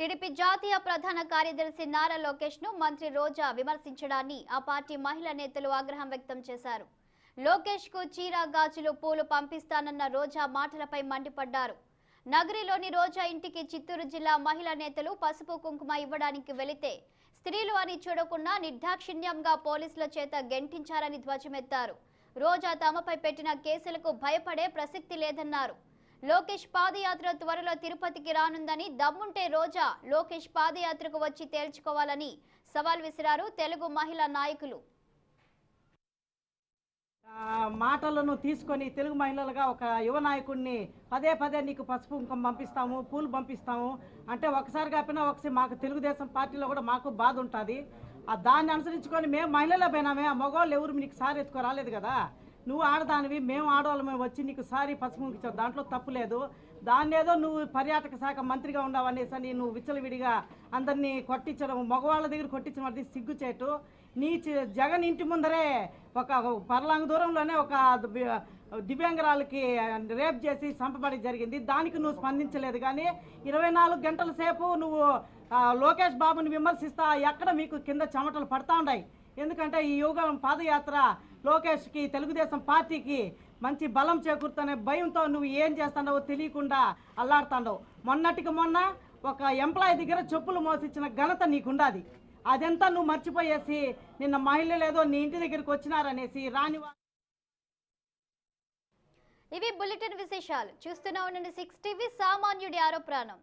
TDP జాతీయ ప్రధాన కార్యదర్శి నారా లోకేష్ను మంత్రి రోజా విమర్శించడాన్ని ఆ పార్టీ మహిళా నేతలు ఆగ్రహం వ్యక్తం చేశారు. లోకేష్కు చీర గాజులు పూలు పంపిస్తానన్న రోజా మాటలపై మండిపడ్డారు. నగరిలోని రోజా ఇంటికి చిత్తూరు జిల్లా మహిళా నేతలు పసుపు కుంకుమ ఇవ్వడానికి వెళితే స్త్రీలు అని చూడకుండా నిర్దాక్షిణ్యంగా పోలీసుల చేత గెంటించారని ధ్వజమెత్తారు. రోజా తమపై పెట్టిన కేసులకు భయపడే ప్రసక్తి లేదన్నారు. లోకేష్ పాదయాత్ర త్వరలో తిరుపతికి రానుందని దమ్ముంటే రోజా లోకేష్ పాదయాత్రకు వచ్చి తేల్చుకోవాలని సవాల్ విసిరారు తెలుగు మహిళా నాయకులు. మాటలను తీసుకొని తెలుగు మహిళలుగా ఒక యువ నాయకుడిని పదే పదే నీకు పసుపు కుంకుమ పంపిస్తాము పూలు పంపిస్తాము. అంటే ఒకసారి కాపినా ఒకసారి మాకు తెలుగుదేశం పార్టీలో కూడా మాకు బాధ ఉంటుంది. ఆ దాన్ని అనుసరించుకొని మేము మహిళలే పోయినామే ఆ మగవాళ్ళు ఎవరు మీకు సారి ఎత్తుకో రాలేదు కదా? నువ్వు ఆడదానివి మేము ఆడవాళ్ళమే వచ్చి నీకు సారి పసుపు ఇచ్చావు దాంట్లో తప్పు లేదు. దాన్ని ఏదో నువ్వు పర్యాటక శాఖ మంత్రిగా ఉండవు అనేసి నువ్వు విచ్చలవిడిగా అందరినీ కొట్టించడం మగవాళ్ళ దగ్గర కొట్టించడం అది సిగ్గుచేటు నీ జగన్ ఇంటి ముందరే ఒక పర్లాంగ దూరంలోనే ఒక దివ్యాంగరాలకి రేప్ చేసి చంపబడి జరిగింది. దానికి నువ్వు స్పందించలేదు కానీ ఇరవై నాలుగు గంటల సేపు నువ్వు లోకేష్ బాబుని విమర్శిస్తా ఎక్కడ మీకు కింద చెమటలు పడతా ఉన్నాయి? ఎందుకంటే ఈ యుగం పాదయాత్ర లోకేష్కి తెలుగుదేశం పార్టీకి మంచి బలం చేకూరుతానే భయంతో నువ్వు ఏం చేస్తాడో తెలియకుండా అల్లాడుతాండవు. మొన్నటికి మొన్న ఒక ఎంప్లాయీ దగ్గర చెప్పులు మోసిచ్చిన ఘనత నీకుండాది. అదంతా నువ్వు మర్చిపోయేసి నిన్న మహిళలు ఏదో నీ ఇంటి దగ్గరికి వచ్చినారనేసి రాని ఇవి బులెటిన్ విశేషాలు. చూస్తూనే ఉండండి సిక్స్ టీవీ సామాన్యుడి ఆరో ప్రాణం